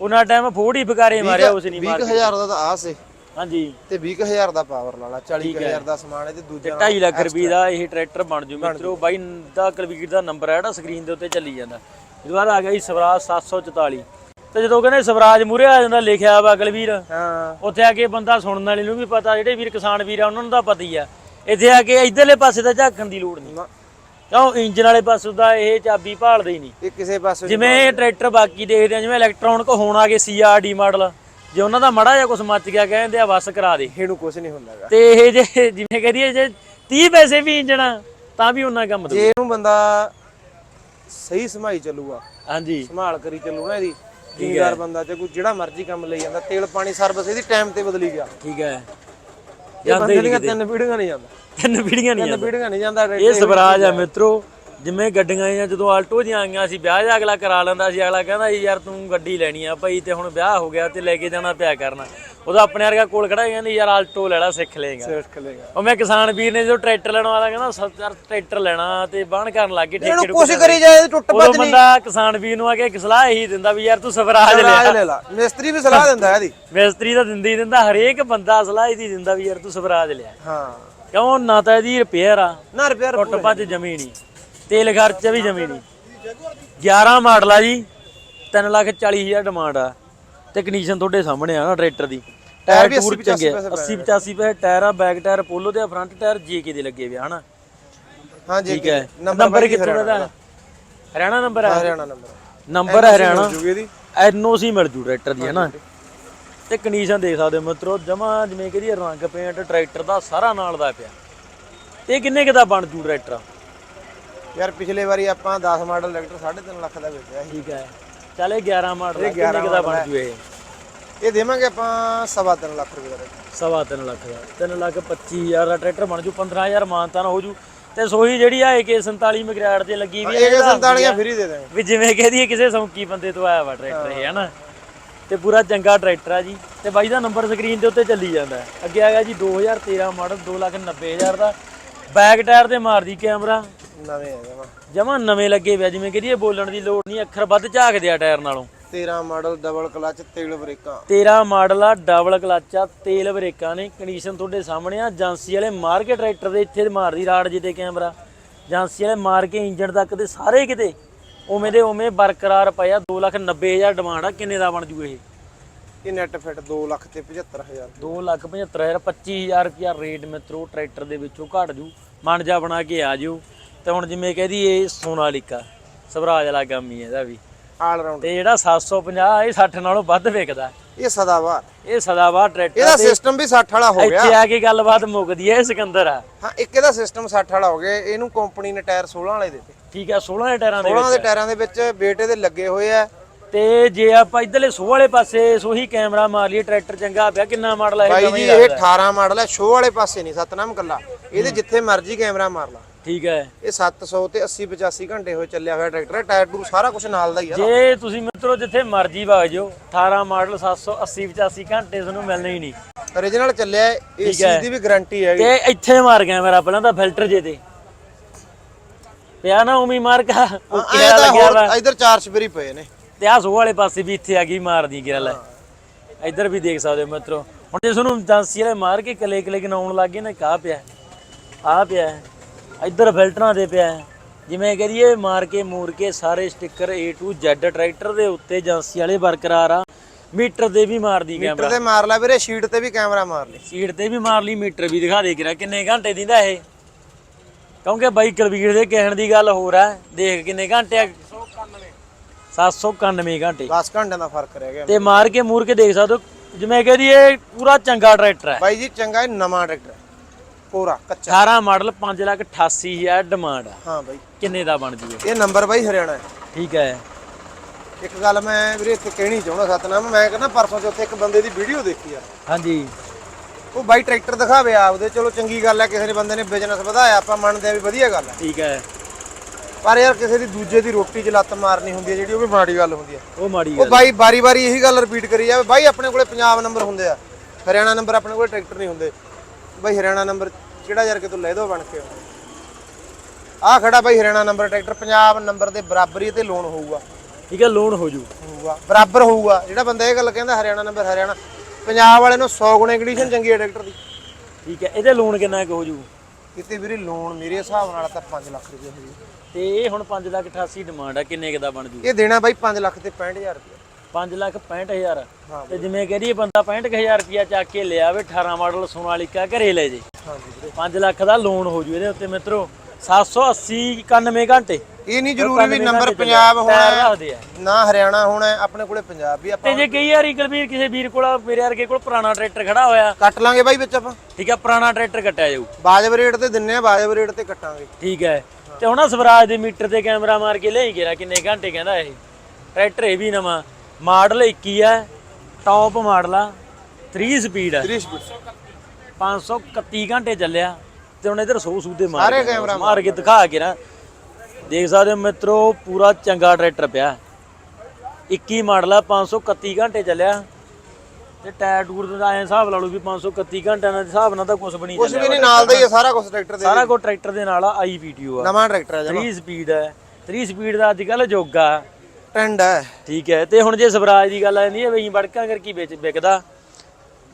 ਉਹਨਾਂ ਟਾਈਮ ਫੋਰਡ ਹੀ ਫਕਾਰੇ ਮਾਰਿਆ ਉਸ ਨਹੀਂ ਮਾਰ 20000 ਦਾ ਤਾਂ ਆ ਸੀ। ਹਾਂਜੀ। ਤੇ 20000 ਦਾ ਪਾਵਰ ਲਾਲਾ 40000 ਦਾ ਸਮਾਨ ਹੈ ਤੇ ਦੂਜਾ 2.5 ਲੱਖ ਰੁਪਏ ਦਾ ਇਹ ਟਰੈਕਟਰ ਬਣ ਜੂ ਮਿੱਤਰੋ। ਬਾਈ ਦਾ ਕਲਵੀਰ ਦਾ ਨੰਬਰ ਹੈ ਜਿਹੜਾ ਸਕਰੀਨ ਦੇ ਉੱਤੇ ਚੱਲੀ ਜਾਂਦਾ। ਇਹਦੇ ਬਾਅਦ ਆ ਗਿਆ ਜੀ ਸਵਰਾਜ 744 ਤੇ ਜਦੋਂ ਕਹਿੰਦੇ ਸਵਰਾਜ ਮੂਰੇ ਆ ਜਾਂਦਾ ਲਿਖਿਆ ਵਾ ਕਲਵੀਰ। ਹਾਂ। ਉੱਥੇ ਆ ਕੇ ਬੰਦਾ ਸੁਣਨ ਵਾਲੇ ਨੂੰ ਵੀ ਪਤਾ ਜਿਹੜੇ ਵੀਰ ਕਿਸਾਨ ਵੀਰ ਆ ਉਹਨਾਂ ਨੂੰ ਤਾਂ ਪਤਾ ਹੀ ਆ। ਇੱਥੇ ਆ ਕੇ ਇਧਰਲੇ ਪਾਸੇ ਤਾਂ ਝਾਕਣ ਦੀ ਲੋੜ ਨਹੀਂ। ਨਾ, ਕਿਉਂ? ਇੰਜਨ ਵਾਲੇ ਪਾਸੇ ਦਾ ਇਹ ਚਾਬੀ ਭਾਲਦੇ ਹੀ ਨਹੀਂ। ਇਹ ਕਿਸੇ ਪਾਸੇ ਜਿਵੇਂ ਇਹ ਟਰੈਕਟਰ ਬਾਕੀ ਦੇਖਦੇ ਆ ਜਿਵੇਂ ਇਲੈਕਟ੍ਰੋਨਿਕ ਹੋਣ ਆ ਗਏ ਸੀਆਰਡੀ ਮਾਡਲ ਜੇ ਉਹਨਾਂ ਦਾ ਮੜਾ ਜਾਂ ਕੁਝ ਮੱਚ ਗਿਆ ਕਹਿੰਦੇ ਆ ਬਸ ਕਰਾ ਦੇ। ਇਹਨੂੰ ਕੁਝ ਨਹੀਂ ਹੁੰਦਾ ਹੈਗਾ ਤੇ ਇਹ ਜੇ ਜਿਵੇਂ ਕਹਦੀਏ ਜੇ 30 ਪੈਸੇ ਵੀ ਇੰਜਣ ਤਾਂ ਵੀ ਉਹਨਾਂ ਕੰਮ ਦੂ ਜੇ ਇਹਨੂੰ ਬੰਦਾ ਸਹੀ ਸਮਾਈ ਚੱਲੂਗਾ ਹਾਂਜੀ। ਸੰਭਾਲ ਕਰੀ ਚੱਲੂ ਨਾ ਇਹਦੀ ਜ਼ਿਮੀਦਾਰ ਬੰਦਾ ਤੇ ਕੋਈ ਜਿਹੜਾ ਮਰਜ਼ੀ ਕੰਮ ਲਈ ਜਾਂਦਾ ਤੇਲ ਪਾਣੀ ਸਰਵਿਸ ਇਹਦੀ ਟਾਈਮ ਤੇ ਬਦਲੀ ਗਿਆ। ਠੀਕ ਹੈ। ਬੰਦੇ ਦੀਆਂ ਤਿੰਨ ਪੀੜੀਆਂ ਨਹੀਂ ਜਾਂਦਾ। ਤਿੰਨ ਪੀੜੀਆਂ ਨਹੀਂ ਤਿੰਨ ਪੀੜੀਆਂ ਨਹੀਂ ਜਾਂਦਾ ਇਹ ਸਵਰਾਜ ਆ ਮਿੱਤਰੋ। ਜਿਵੇਂ ਗੱਡੀਆਂ ਜਾਂ ਜਦੋਂ ਆਲਟੋ ਦੀਆਂ ਆਈਆਂ ਸੀ ਵਿਆਹ ਜਾਂ ਅਗਲਾ ਕਰਾ ਲੈਂਦਾ ਸੀ ਅਗਲਾ ਕਹਿੰਦਾ ਯਾਰ ਤੂੰ ਗੱਡੀ ਲੈਣੀ ਆ ਭਾਈ ਤੇ ਹੁਣ ਵਿਆਹ ਹੋ ਗਿਆ ਤੇ ਲੈ ਕੇ ਜਾਣਾ ਪਿਆ ਕਰਨਾ। ਉਹਦਾ ਆਪਣੇ ਵਰਗਾ ਕੋਲ ਖੜਾ ਕਹਿੰਦਾ ਯਾਰ ਆਲਟੋ ਲੈ ਲੈ ਸਿੱਖ ਲੇਗਾ ਸਿਰਫ ਲੇਗਾ ਉਹ ਮੈਂ ਕਿਸਾਨ ਵੀਰ ਨੇ ਜਦੋਂ ਟਰੈਕਟਰ ਲੈਣ ਵਾਲਾ ਕਹਿੰਦਾ ਸੱਤ ਯਾਰ ਟਰੈਕਟਰ ਲੈਣਾ ਤੇ ਬਾਣ ਕਰਨ ਲੱਗ ਗਏ ਠੇਕੇ ਕੁਛ ਕਰੀ ਜਾਏ ਟੁੱਟ ਉਦੋਂ ਬੰਦਾ ਕਿਸਾਨ ਵੀਰ ਨੂੰ ਆ ਕੇ ਇੱਕ ਸਲਾਹ ਇਹੀ ਦਿੰਦਾ ਵੀ ਯਾਰ ਤੂੰ ਸਵਰਾਜ ਲੈ ਲੈ। ਲਾ ਮਿਸਤਰੀ ਵੀ ਸਲਾਹ ਦਿੰਦਾ ਇਹਦੀ। ਮਿਸਤਰੀ ਤਾਂ ਦਿੰਦੀ ਦਿੰਦਾ ਹਰੇਕ ਬੰਦਾ ਸਲਾਹ ਇਹਦੀ ਦਿੰਦਾ ਵੀ ਯਾਰ ਤੂੰ ਸਵਰਾਜ ਲਿਆ ਹਾਂ। ਕਿਉਂ? ਨਾ ਤਾਂ ਇਹਦੀ ਰਿਪੇਅਰ ਆ। ਨਾ ਰਿਪੇਅਰ ਟੁੱਟ ਭੱਜ ਜਮੀ ਨਹੀਂ। ਤੇਲ ਖਰਚ ਵੀ ਜਮੀ ਨਹੀਂ 11 ਮਾਡਲ ਆ ਜੀ 3 ਲੱਖ 40 ਹਜ਼ਾਰ ਡਿਮਾਂਡ ਆ। ਤੇ ਕੰਡੀਸ਼ਨ ਤੁਹਾਡੇ ਸਾਹਮਣੇ ਆ ਨਾ ਟਰੈਕਟਰ ਦੀ। ਟਾਇਰ ਵੀ ਟੂਰ 80 ਚੰਗੇ ਪੈਸੇ 80 85 ਪੈਸੇ ਟਾਇਰ ਆ ਬੈਕ ਟਾਇਰ ਪੋਲੋ ਤੇ ਫਰੰਟ ਟਾਇਰ ਜੀਕੇ ਦੇ ਲੱਗੇ ਵੇ ਹਨਾ? ਹਾਂ ਜੀ ਠੀਕ ਹੈ ਨੰਬਰ ਕਿੱਥੋਂ ਦਾ ਹਰਿਆਣਾ ਨੰਬਰ ਹੈ Haryana number number Haryana. NOC ਮਿਲ ਜੂ ਟਰੈਕਟਰ ਦੀ ਹਨਾ? ਤੇ ਕੰਡੀਸ਼ਨ ਦੇਖ ਸਕਦੇ ਮਿੱਤਰੋ ਜਮਾ ਜਿਵੇਂ ਕਿ ਰੰਗ ਪੇਂਟ ਟਰੈਕਟਰ ਦਾ ਸਾਰਾ ਨਾਲ ਦਾ ਪਿਆ। ਤੇ ਇਹ ਕਿੰਨੇ ਕਿਦਾ ਬਣ ਜੂ ਟਰੈਕਟਰ? ਯਾਰ ਪਿਛਲੇ ਵਾਰੀ ਆਪਾਂ 10 ਮਾਡਲ ਟਰੈਕਟਰ 3.5 ਲੱਖ ਦਾ ਵੇਚਿਆ ਸੀ। ਠੀਕ ਹੈ। ਚੱਲ ਇਹ 11 ਮਾਡਲ ਕਿੰਨੇ ਕਿਦਾ ਬਣ ਜੂ ਇਹ? ਇਹ ਦੇਵਾਂਗੇ ਆਪਾਂ ਸਵਾ ਤਿੰਨ ਲੱਖ ਰੁਪਏ ਦਾ। ਟਰੈਕਟਰ। ਸਵਾ ਲੱਖ ਦਾ। 3 ਲੱਖ 25 ਹਜ਼ਾਰ ਦਾ ਟਰੈਕਟਰ ਬਣ ਜੂ 15000 ਮਾਨਤਾਨ ਹੋ ਜੂ। ਤੇ ਸੋਹੀ ਜਿਹੜੀ ਆ AK47 ਮਗਰਾੜ ਤੇ ਲੱਗੀ ਵੀ ਇਹ 47 ਫ੍ਰੀ ਦੇ ਦਾਂਗੇ। ਵੀ ਜਿਵੇਂ ਕਹਦੀ ਕਿਸੇ ਸੌਂਕੀ ਬੰਦੇ ਤੋਂ ਆਇਆ ਵਾ ਟਰੈਕਟਰ ਇਹ ਹਨਾ? ਤੇ ਪੂਰਾ ਚੰਗਾ ਟਰੈਕਟਰ ਆ ਜੀ। ਤੇ ਬਾਈ ਦਾ ਨੰਬਰ ਸਕਰੀਨ ਦੇ ਉੱਤੇ ਚੱਲੀ ਜਾਂਦਾ। ਹੈ। ਅੱਗੇ ਆ ਗਿਆ ਜੀ 2013 ਮਾਡਲ 290000 ਦਾ। ਬੈਕ ਟਾਇਰ ਤੇ ਮਾਰਦੀ ਕੈਮਰਾ। ਨਵੇਂ ਆ ਜਮਾ ਜਮਾ ਨਵੇਂ ਲੱਗੇ ਪਿਆ ਜਿਵੇਂ ਕਹਦੀ ਬੋਲਣ ਦੀ ਲੋੜ ਨਹੀਂ ਅੱਖਰ ਵੱਧ ਝਾਕਦੇ ਆ ਟਾਇਰ ਨਾਲੋਂ। 13 ਮਾਡਲ ਡਬਲ ਕਲਚ ਤੇਲ ਬ੍ਰੇਕਾਂ। 13 ਮਾਡਲ ਆ ਡਬਲ ਕਲਚ ਆ ਤੇਲ ਬ੍ਰੇਕਾਂ ਨੇ। ਕੰਡੀਸ਼ਨ ਤੁਹਾਡੇ ਸਾਹਮਣੇ ਆ ਏਜੰਸੀ ਵਾਲੇ ਮਾਰ ਕੇ ਟਰੈਕਟਰ ਦੇ ਇੱਥੇ ਮਾਰਦੀ ਰਾੜ ਜੀ ਤੇ ਕੈਮਰਾ। ਏਜੰਸੀ ਵਾਲੇ ਮਾਰ ਕੇ ਇੰਜਣ ਤੱਕ ਦੇ ਸਾਰੇ ਕਿਤੇ। ਉਵੇਂ ਦੇ ਉਵੇਂ ਬਰਕਰਾਰ ਪਏ ਆ 290000 ਡਿਮਾਂਡ ਆ ਕਿੰਨੇ ਦਾ ਬਣ ਜੂ ਇਹ? ਇਹ ਨੈਟ ਫਿੱਟ 2 ਲੱਖ ਤੇ 75000 275000 25000 ਰੁਪਿਆ ਰੇਟ ਮਿੱਤਰੋ ਟਰੈਕਟਰ ਦੇ ਵਿੱਚੋਂ ਘਟ ਜੂ। ਮਨ ਜਾ ਬਣਾ ਕੇ ਆ ਜਿਓ। ਤੇ ਹੁਣ ਜਿਵੇਂ ਕਹਦੀ ਇਹ ਸੋਨਾਲੀਕਾ ਸਵਰਾਜ ਵਾਲਾ ਕੰਮ ਹੀ ਇਹਦਾ ਵੀ। ਆਲ ਰਾਉਂਡ ਤੇ ਜਿਹੜਾ 750 ਇਹ 60 ਨਾਲੋਂ ਵੱਧ ਵਿਕਦਾ। ਇਹ ਸਦਾਵਾਰ ਇਹ ਸਦਾਵਾ ਟਰੈਕਟਰ ਇਹਦਾ ਸਿਸਟਮ ਵੀ 60 ਵਾਲਾ ਹੋ ਗਿਆ। ਇੱਥੇ ਆ ਕੇ ਗੱਲਬਾਤ ਮੁੱਕਦੀ ਹੈ ਇਹ ਸਿਕੰਦਰ। ਆ ਹਾਂ ਇੱਕ ਇਹਦਾ ਸਿਸਟਮ 60 ਵਾਲਾ ਹੋ ਗਿਆ। ਇਹਨੂੰ ਕੰਪਨੀ ਨੇ ਟਾਇਰ 16 ਵਾਲੇ ਦਿੱਤੇ। ਠੀਕ ਆ 16 ਦੇ ਟਾਇਰਾਂ ਦੇ 16 ਦੇ ਟਾਇਰਾਂ ਦੇ ਵਿੱਚ ਬੇਟੇ ਦੇ ਲੱਗੇ ਹੋਏ ਆ। ਤੇ ਜੇ ਆਪਾਂ ਇਧਰਲੇ ਸੋਹ ਵਾਲੇ ਪਾਸੇ ਸੋਹੀ ਕੈਮਰਾ ਮਾਰ ਲਈਏ ਟਰੈਕਟਰ ਚੰਗਾ ਪਿਆ ਕਿੰਨਾ ਮਾਡਲ ਹੈ ਬਾਈ ਜੀ ਇਹ 18 ਮਾਡਲ ਹੈ ਸ਼ੋਅ ਵਾਲੇ ਪਾਸੇ ਨਹੀਂ ਸਤਨਾਮ ਕੱਲਾ ਇਹਦੇ ਜਿੱਥੇ ਮਰਜ਼ੀ ਕੈਮਰਾ ਮਾਰ ਲਾ। ਠੀਕ ਹੈ। ਇਹ 700 ਤੇ 80 85 ਘੰਟੇ ਹੋਏ ਚੱਲਿਆ ਹੋਇਆ ਟਰੈਕਟਰ ਹੈ ਟਾਇਰ ਟੂਰ ਸਾਰਾ ਕੁਝ ਨਾਲ ਦਾ ਹੀ ਆ ਜੇ ਤੁਸੀਂ ਮਿੱਤਰੋ ਜਿੱਥੇ ਮਰਜ਼ੀ ਵਗ ਜਾਓ 18 ਮਾਡਲ 780 85 ਘੰਟੇ ਤੁਹਾਨੂੰ ਮਿਲਣੇ ਹੀ ਨਹੀਂ। Origignal ਚੱਲਿਆ ਹੈ, ਇਸ ਚੀਜ਼ ਦੀ ਵੀ ਗਾਰੰਟੀ ਹੈਗੀ ਤੇ ਇੱਥੇ ਮਾਰ ਗਿਆ ਮੇਰਾ ਪਹਿਲਾਂ ਤਾਂ ਫਿਲਟਰ ਜੇ ਤੇ। ਪਿਆ ਨਾ ਉਮੀ ਮਾਰ ਕਾ। ਉਹ ਐ ਕਿਹੜਾ ਤਾਂ ਲੱਗਿਆ ਵਾ। ਹੋਰ ਇਧਰ ਚਾਰ ਛਪਰੀ ਪਏ ਨੇ। ਤੇ ਆ ਸੋਹ ਵਾਲੇ ਪਾਸੇ ਵੀ ਇੱਥੇ ਆ ਗਈ ਮਾਰਦੀ ਗਿਰਲ ਹੈ। ਇੱਧਰ ਵੀ ਦੇਖ ਸਕਦੇ ਹੋ ਮਿੱਤਰੋ। ਹੁਣ ਜੇ ਤੁਹਾਨੂੰ ਏਜੰਸੀ ਵਾਲੇ ਮਾਰ ਕੇ ਕਲੇ ਕਲੇ ਗਨਾਉਣ ਲੱਗ ਗਏ ਨਾ ਕਾ ਪਿਆ ਆ ਪਿਆ। ਇੱਧਰ ਫਿਲਟਰਾਂ ਦੇ ਪਿਆ। ਜਿਵੇਂ ਕਰੀਏ ਮਾਰ ਕੇ ਮੂਰ ਕੇ ਸਾਰੇ sticker A to Z tractor ਦੇ ਉੱਤੇ ਏਜੰਸੀ ਵਾਲੇ ਬਰਕਰਾਰ ਆ। ਮੀਟਰ ਤੇ ਵੀ ਮਾਰਦੀ ਕੈਮਰਾ ਮੀਟਰ ਤੇ ਮਾਰ ਲੈ ਵੀਰੇ ਸ਼ੀਟ ਤੇ ਵੀ ਕੈਮਰਾ ਮਾਰ ਲਈ ਸੀਟ ਤੇ ਵੀ ਮਾਰ ਲਈ ਮੀਟਰ ਵੀ ਦਿਖਾ ਦੇ ਕਿਰਾ। ਕਿੰਨੇ ਘੰਟੇ ਦਿੰਦਾ ਇਹ? ਕਿਉਂਕਿ ਬਾਈ ਕਲਵੀਰ ਦੇ ਕਹਿਣ ਦੀ ਗੱਲ ਹੋਰ ਹੈ ਦੇਖ ਕਿੰਨੇ ਘੰਟੇ ਆ 791 ਘੰਟੇ। 10 ਘੰਟਿਆਂ ਦਾ ਫ਼ਰਕ ਰਹਿ ਗਿਆ। ਤੇ ਮਾਰ ਕੇ ਮੂਰ ਕੇ ਦੇਖ ਸਕਦੇ ਹੋ ਜਿਵੇਂ ਕਹਦੀ ਇਹ ਪੂਰਾ ਚੰਗਾ ਟਰੈਕਟਰ ਹੈ। ਬਾਈ ਜੀ ਚੰਗਾ ਇਹ ਨਵਾਂ ਟਰੈਕਟਰ ਹੈ। ਕੋਰਾ ਕੱਚਾ। 18 ਮਾਡਲ 588000 ਡਿਮਾਂਡ ਆ ਹਾਂ। ਬਾਈ। ਕਿੰਨੇ ਦਾ ਬਣ ਜੂਏ ਇਹ ਨੰਬਰ ਬਾਈ ਹਰਿਆਣਾ ਹੈ। ਠੀਕ ਹੈ। ਇੱਕ ਗੱਲ ਮੈਂ ਵੀਰੇ ਇੱਥੇ ਕਹਿਣੀ ਚਾਹੁੰਦਾ ਸਤਨਾਮ ਮੈਂ ਕਹਿੰਦਾ ਪਰਸੋਂ ਚੌਥੇ ਇੱਕ ਬੰਦੇ ਦੀ ਵੀਡੀਓ ਦੇਖੀ ਆ। ਹਾਂਜੀ। ਉਹ ਬਾਈ ਟਰੈਕਟਰ ਦਿਖਾਵੇ ਆਪਦੇ ਚਲੋ ਚੰਗੀ ਗੱਲ ਹੈ ਕਿਸੇ ਨੇ ਬੰਦੇ ਨੇ ਬਿਜ਼ਨਸ ਵਧਾਇਆ ਆਪਾਂ ਮੰਨਦੇ ਆ ਵੀ ਵਧੀਆ ਗੱਲ ਹੈ। ਠੀਕ ਹੈ। ਪਰ ਯਾਰ ਕਿਸੇ ਦੀ ਦੂਜੇ ਦੀ ਰੋਟੀ 'ਚ ਲੱਤ ਮਾਰਨੀ ਹੁੰਦੀ ਹੈ ਜਿਹੜੀ ਉਹ ਵੀ ਮਾੜੀ ਗੱਲ ਹੁੰਦੀ ਹੈ। ਉਹ ਮਾੜੀ ਉਹ ਗੱਲ ਬਾਈ ਬਾਰੀ ਬਾਰੀ ਇਹੀ ਗੱਲ ਰਿਪੀਟ ਕਰੀ ਜਾਵੇ ਬਾਈ ਆਪਣੇ ਕੋਲੇ ਪੰਜਾਬ ਨੰਬਰ ਹੁੰਦੇ ਆ। ਹਰਿਆਣਾ ਨੰਬਰ ਆਪਣੇ ਕੋਲੇ ਟਰੈਕਟਰ ਨਹੀਂ ਹੁੰਦੇ। ਬਾਈ ਹਰਿਆਣਾ ਨੰਬਰ ਕਿਹੜਾ ਯਾਰ ਕਿ ਤੂੰ ਲੈ ਦੋ ਬਣ ਕੇ। ਆ ਖੜਾ ਬਾਈ Haryana number tractor Punjab number ਦੇ ਬਰਾਬਰੀ ਤੇ ਲੋਨ ਹੋਊਗਾ। ਠੀਕ ਹੈ ਲੋਨ ਹੋ ਜੂ। ਹੋਊਗਾ ਬਰਾਬਰ ਹੋਊਗਾ। ਜਿਹੜਾ ਬੰਦਾ ਇਹ ਗੱਲ ਕਹਿੰਦਾ ਹਰਿਆਣਾ ਨੰਬਰ ਹਰਿਆਣਾ ਪੰਜਾਬ ਵਾਲੇ ਨੂੰ 100 ਗੁਣੇ ਕੰਡੀਸ਼ਨ ਚੰਗੀ ਹੈ ਟਰੈਕਟਰ ਦੀ। ਠੀਕ ਹੈ ਇਹਦੇ ਲੋਨ ਕਿੰਨਾ ਕੁ ਹੋ ਜੂ? ਕਿਤੇ ਵੀਰੇ ਲੋਨ ਮੇਰੇ ਹਿਸਾਬ ਨਾਲ ਤਾਂ 5 ਲੱਖ ਰੁਪਏ ਹੋ ਜੂ। ਤੇ ਇਹ ਹੁਣ 5 ਲੱਖ 88 ਡਿਮਾਂਡ ਆ ਕਿੰਨੇ ਕੁ ਦਾ ਬਣ ਜੂ ਇਹ ਦੇਣਾ ਬਾਈ 5 ਲੱਖ ਤੇ 65000 ਰੁਪਏ 5 ਲੱਖ 65000 ਹਾਂ ਤੇ ਜਿਵੇਂ ਕਹਦੀਏ ਬੰਦਾ 65000 ਰੁਪਿਆ ਚੱਕ ਕੇ ਲਿਆ ਵੇ 18 ਮਾਡਲ ਸੋਨਾਲੀਕਾ ਘਰੇ ਲੈ ਜੇ। ਹਾਂਜੀ ਵੀਰੇ। 5 ਲੱਖ ਦਾ ਲੋਨ ਹੋ ਜੂ ਇਹਦੇ ਉੱਤੇ ਮਿੱਤਰੋ। 780 91 ਘੰਟੇ। ਇਹ ਨਹੀਂ ਜ਼ਰੂਰੀ ਵੀ ਨੰਬਰ ਪੰਜਾਬ ਹੋਣਾ ਹੈ, ਨਾ ਹਰਿਆਣਾ ਹੋਣਾ ਹੈ, ਆਪਣੇ ਕੋਲੇ ਪੰਜਾਬ ਵੀ ਆਪਾਂ ਤੇ ਜੇ ਕਈ ਵਾਰੀ ਕੁਲਵੀਰ ਕਿਸੇ ਵੀਰ ਕੋਲ ਮੇਰੇ ਵਰਗੇ ਕੋਲ ਪੁਰਾਣਾ ਟਰੈਕਟਰ ਖੜਾ ਹੋਇਆ। ਕੱਟ ਲਾਂਗੇ ਬਾਈ ਵਿੱਚ ਆਪਾਂ। ਠੀਕ ਹੈ ਪੁਰਾਣਾ ਟਰੈਕਟਰ ਕੱਟਿਆ ਜਾਊ। ਬਾਜਬ ਰੇਟ ਤੇ ਦਿੰਨੇ ਆ ਬਾਜਬ ਰੇਟ ਤੇ ਕੱਟਾਂਗੇ। ਠੀਕ ਹੈ। ਤੇ ਹੁਣ ਆਹ ਸਵਰਾਜ ਦੇ ਮੀਟਰ ਤੇ ਕੈਮਰਾ ਮਾਰ ਕੇ ਲਿਆਈ ਗਿਆ ਕਿੰਨੇ ਘੰਟੇ ਕਹਿੰਦਾ ਇਹ। ਟਰੈਕਟਰ ਇਹ ਵੀ ਨਵਾਂ ਮਾਡਲ 21 ਹੈ ਟੌਪ ਮਾਡਲ ਆ 3 ਸਪੀਡ ਹੈ 30 ਸਪੀਡ 531 ਘੰਟੇ ਚੱਲਿਆ ਤੇ ਹੁਣ ਇਧਰ ਸੌ ਸੂਦੇ ਮਾਰ ਸਾਰੇ ਕੇ ਕੈਮਰਾ ਮਾਰ ਕੇ ਦਿਖਾ ਕੇ ਨਾ। ਦੇਖ ਸਕਦੇ ਹੋ ਮਿੱਤਰੋ ਪੂਰਾ ਚੰਗਾ ਟਰੈਕਟਰ ਪਿਆ। 21 ਮਾਡਲ ਆ 531 ਘੰਟੇ ਚੱਲਿਆ। ਤੇ ਟਾਇਰ ਟੂਰ ਦਾ ਐਂ ਹਿਸਾਬ ਲਾ ਲਓ ਵੀ 531 ਘੰਟਿਆਂ ਦੇ ਹਿਸਾਬ ਨਾਲ ਤਾਂ ਕੁਝ ਬਣੀ ਕੁਝ ਵੀ ਨਹੀਂ ਨਾਲ ਦਾ ਹੀ ਹੈ ਸਾਰਾ ਕੁਝ ਟਰੈਕਟਰ ਦੇ ਸਾਰਾ ਕੁਝ ਟਰੈਕਟਰ ਦੇ ਨਾਲ ਆ ਆਈਪੀਟੀਓ ਆ। ਨਵਾਂ ਟਰੈਕਟਰ ਹੈ ਜਮਾ। 3 ਸਪੀਡ ਹੈ 3 ਸਪੀਡ ਦਾ ਅੱਜ ਕੱਲ ਜੋਗਾ ਟ੍ਰੈਂਡ ਹੈ ਠੀਕ ਹੈ ਤੇ ਹੁਣ ਜੇ ਸਵਰਾਜ ਦੀ ਗੱਲ ਆਂਦੀ ਹੈ ਵੀ ਵੜਕਾਂ ਕਰ ਕੀ ਵੇਚ ਵਿਕਦਾ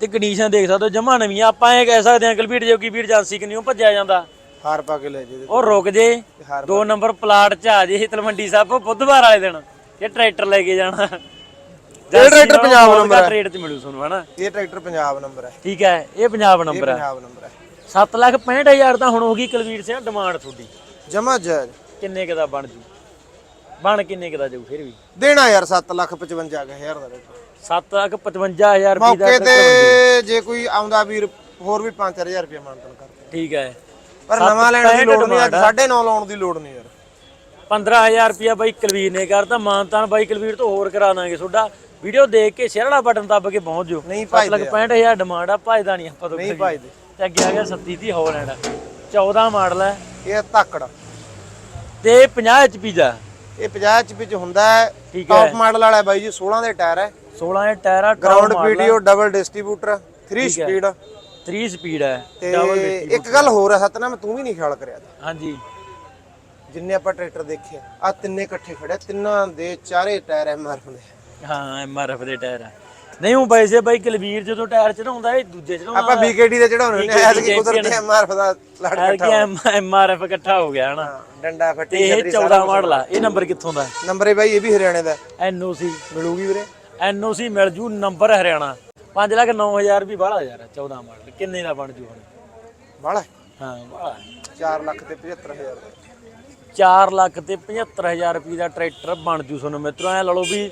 ਤੇ ਕੰਡੀਸ਼ਨ ਦੇਖ ਸਕਦੇ ਹੋ ਜਮਾ ਨਵੀਂ ਆ। ਆਪਾਂ ਇਹ ਕਹਿ ਸਕਦੇ ਹਾਂ ਕਲਬੀਟ ਜੋ ਕੀ ਵੀਰ ਏਜੰਸੀ ਕਿ ਨਹੀਂ ਉਹ ਭੱਜਿਆ ਜਾਂਦਾ। ਹਾਰ ਪਾ ਕੇ ਲੈ ਜੇ ਉਹ ਰੁਕ ਜੇ ਦੋ ਨੰਬਰ ਪਲਾਟ 'ਚ ਆ ਜੇ ਤਲਵੰਡੀ ਸਾਹਿਬ ਬੁੱਧਵਾਰ ਵਾਲੇ ਦਿਨ ਇਹ ਟਰੈਕਟਰ ਲੈ ਕੇ ਜਾਣਾ। ਇਹ ਟਰੈਕਟਰ ਪੰਜਾਬ ਨੰਬਰ ਹੈ। ਰੇਟ 'ਚ ਮਿਲੂ ਤੁਹਾਨੂੰ ਹਨਾ? ਇਹ ਟਰੈਕਟਰ ਪੰਜਾਬ ਨੰਬਰ ਹੈ। ਠੀਕ ਹੈ ਇਹ ਪੰਜਾਬ ਨੰਬਰ ਹੈ। ਪੰਜਾਬ ਨੰਬਰ ਹੈ। 7 ਲੱਖ 65000 ਤਾਂ ਹੁਣ ਹੋ ਗਈ ਕਲਵੀਰ ਸਿੰਘ ਡਿਮਾਂਡ ਤੁਹਾਡੀ। ਜਮਾ ਜਾਇਜ਼। ਕਿੰਨੇ ਕੁ ਦਾ ਬਣ ਜੂ? ਬਣ ਕਿੰਨੇ ਕੁ ਦਾ ਜਾਊ ਫਿਰ ਵੀ? ਦੇਣਾ ਯਾਰ 7 ਲੱਖ 55 ਹਜ਼ਾਰ ਦਾ ਟਰੈਕਟਰ। 7 ਲੱਖ 55000 ਰੁਪਏ ਦਾ ਮੌਕੇ ਤੇ ਜੇ। ਕੋਈ ਆਉਂਦਾ ਵੀਰ ਹੋਰ ਵੀ 5-4000 ਰੁਪਏ ਮੰਗਣ ਕਰ ਠੀਕ ਹੈ। ਪਰ ਨਵਾਂ ਲੈਣ ਦੀ ਲੋੜ ਨਹੀਂ demand ਆ। ਸਾਢੇ 9 ਲਾਉਣ ਦੀ ਲੋੜ ਨਹੀਂ ਯਾਰ। 15000 ਰੁਪਿਆ ਬਾਈ ਕੁਲਵੀਰ ਨੇ ਕਰਤਾ ਮਾਨਤਾਨ ਬਾਈ ਕੁਲਵੀਰ ਤੋਂ ਹੋਰ ਕਰਾ ਦਾਂਗੇ ਤੁਹਾਡਾ। ਵੀਡੀਓ ਦੇਖ ਕੇ ਸ਼ੇਅਰ ਵਾਲਾ ਬਟਨ ਦੱਬ ਕੇ ਪਹੁੰਚ ਜਾਓ। ਨਹੀਂ 7 ਲੱਖ 65000 ਡਿਮਾਂਡ ਆ ਭਜਦਾ ਨਹੀਂ ਆਪਾਂ ਤੋਂ ਨਹੀਂ। ਭਾਈਦੇ ਤੇ ਅੱਗੇ ਆ ਗਿਆ 37 ਦੀ ਹੌਲੈਂਡ 14 ਮਾਡਲ ਹੈ ਇਹ ਧਾਕੜ। ਤੇ 50 ਐਚਪੀ ਦਾ ਇਹ 50 ਚ ਵਿੱਚ ਹੁੰਦਾ ਹੈ। ਠੀਕ ਹੈ। ਟਾਪ ਮਾਡਲ ਵਾਲਾ ਹੈ ਬਾਈ ਜੀ 16 ਦੇ ਟਾਇਰ ਹੈ। 16 ਦੇ ਟਾਇਰ ਆ ground PTO double distributor 3 speed 3 speed ਹੈ। ਤੇ ਇੱਕ ਗੱਲ ਹੋਰ ਹੈ ਸਤਨਾਮ ਤੂੰ ਵੀ ਨਹੀਂ ਖਿਆਲ ਕਰਿਆ। ਹਾਂਜੀ। ਜਿੰਨੇ ਆਪਾਂ ਟਰੈਕਟਰ ਦੇਖੇ ਆ ਤਿੰਨੇ ਇਕੱਠੇ ਖੜੇ ਤਿੰਨਾਂ ਦੇ ਚਾਰੇ ਟਾਇਰ ਐਮਆਰ ਹੁੰਦੇ ਹਾਂ ਐਮਆਰਐਫ ਦੇ ਟਾਇਰ ਆ। ਨਹੀਂ ਉਹ ਵੈਸੇ ਬਾਈ ਕੁਲਵੀਰ ਜਦੋਂ ਟਾਇਰ ਚੜਾਉਂਦਾ ਇਹ ਦੂਜੇ ਚੜਾਉਂਦਾ ਆਪਾਂ ਬੀਕੇਡੀ ਦੇ ਚੜਾਉਣੇ ਨੇ ਐਸ ਕੀ ਕੁਦਰਤੀ ਐਮਆਰ ਦਾ ਲੜ ਐਰ ਕੀ ਐਮਆਰਐਫ ਇਕੱਠਾ ਹੋ ਗਿਆ ਹਨਾ। ਡੰਡਾ ਫੱਟੀ ਇਹ 14 ਮਾਡਲ ਆ। ਇਹ ਨੰਬਰ ਕਿੱਥੋਂ ਦਾ? ਨੰਬਰ ਹੈ ਬਾਈ ਇਹ ਵੀ ਹਰਿਆਣੇ ਦਾ। ਐਨਓਸੀ ਮਿਲੂਗੀ ਵੀਰੇ। ਐਨਓਸੀ ਮਿਲ ਜੂ ਨੰਬਰ ਹਰਿਆਣਾ। 5 ਲੱਖ 9000 ਵੀ ਬਾਹਲਾ ਯਾਰ 14 ਮਾਡਲ। ਕਿੰਨੇ ਦਾ ਬਣ ਜੂ ਹੁਣ? ਬਾਲਾ ਹਾਂ ਬਾਹਲਾ 4 ਲੱਖ ਤੇ 75000 ਦਾ 4 ਲੱਖ ਤੇ 75000 ਰੁਪਏ ਦਾ ਟਰੈਕਟਰ ਬਣ ਜੂ ਤੁਹਾਨੂੰ ਮਿੱਤਰੋ। ਐ ਲਾ ਲਓ ਵੀ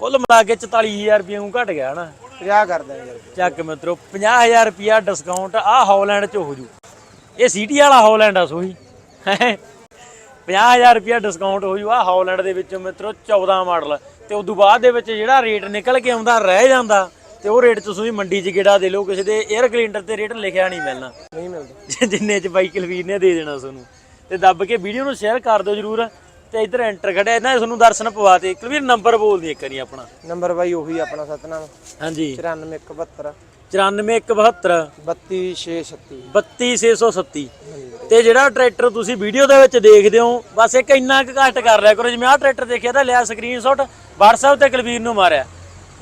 ਕੁੱਲ ਮਿਲਾ ਕੇ 44000 ਰੁਪਏ ਨੂੰ ਘਟ ਗਿਆ ਹਨਾ। 50 ਕਰ ਦਾਂਗੇ ਯਾਰ। ਚੱਕ ਮਿੱਤਰੋ 50000 ਰੁਪਿਆ ਡਿਸਕਾਊਂਟ ਆ ਹੌਲੈਂਡ ਚ ਹੋ ਜੂ ਇਹ ਸਿਟੀ ਵਾਲਾ ਹੌਲੈਂਡ ਆ ਸੋਹੀ। 50000 ਰੁਪਿਆ ਡਿਸਕਾਊਂਟ ਹੋ ਜੂ ਆ ਹੌਲੈਂਡ ਦੇ ਵਿੱਚੋਂ ਮਿੱਤਰੋ 14 ਮਾਡਲ। ਤੇ ਉਦੋਂ ਬਾਅਦ ਦੇ ਵਿੱਚ ਜਿਹੜਾ ਰੇਟ ਨਿਕਲ ਕੇ ਆਉਂਦਾ ਰਹਿ ਜਾਂਦਾ ਤੇ ਉਹ ਰੇਟ ਤੁਸੀਂ ਮੰਡੀ 'ਚ ਗੇੜਾ ਦੇ ਲਓ ਕਿਸੇ ਦੇ 에ਅਰ ਕੈਲੰਡਰ ਤੇ ਰੇਟ ਲਿਖਿਆ ਨਹੀਂ ਮਿਲਣਾ। ਨਹੀਂ ਮਿਲਦਾ। ਜਿੰਨੇ ਚ ਬਾਈ ਕੁਲਵੀਰ ਨੇ ਦੇ ਦੇਣਾ ਤੁਹਾਨੂੰ। ਤੇ ਦੱਬ ਕੇ ਵੀਡੀਓ ਨੂੰ ਸ਼ੇਅਰ ਕਰ ਦਿਓ ਜਰੂਰ। ਤੇ ਇੱਧਰ ਐਂਟਰ ਖੜਿਆ ਇਹਨਾਂ ਨੇ ਤੁਹਾਨੂੰ ਦਰਸ਼ਨ ਪਵਾਤੇ। ਕੁਲਵੀਰ ਨੰਬਰ ਬੋਲ ਦੀ ਇੱਕ ਵਾਰੀ ਆਪਣਾ। ਨੰਬਰ ਬਾਈ ਉਹੀ ਆਪਣਾ ਸਤਨਾਮ। ਹਾਂਜੀ। 94172 94172 32636 32637 ਤੇ ਜਿਹੜਾ ਟਰੈਕਟਰ ਤੁਸੀਂ ਵੀਡੀਓ ਦੇ ਵਿੱਚ ਦੇਖਦੇ ਹੋ ਬਸ ਇੱਕ ਇੰਨਾ ਕੁ ਘੱਟ ਕਰ ਲਿਆ ਕਰੋ। ਜਿਵੇਂ ਆਹ ਟਰੈਕਟਰ ਦੇਖਿਆ ਤਾਂ ਲਿਆ ਸਕਰੀਨਸ਼ਾਟ WhatsApp ਤੇ ਕੁਲਵੀਰ ਨੂੰ ਮਾਰਿਆ।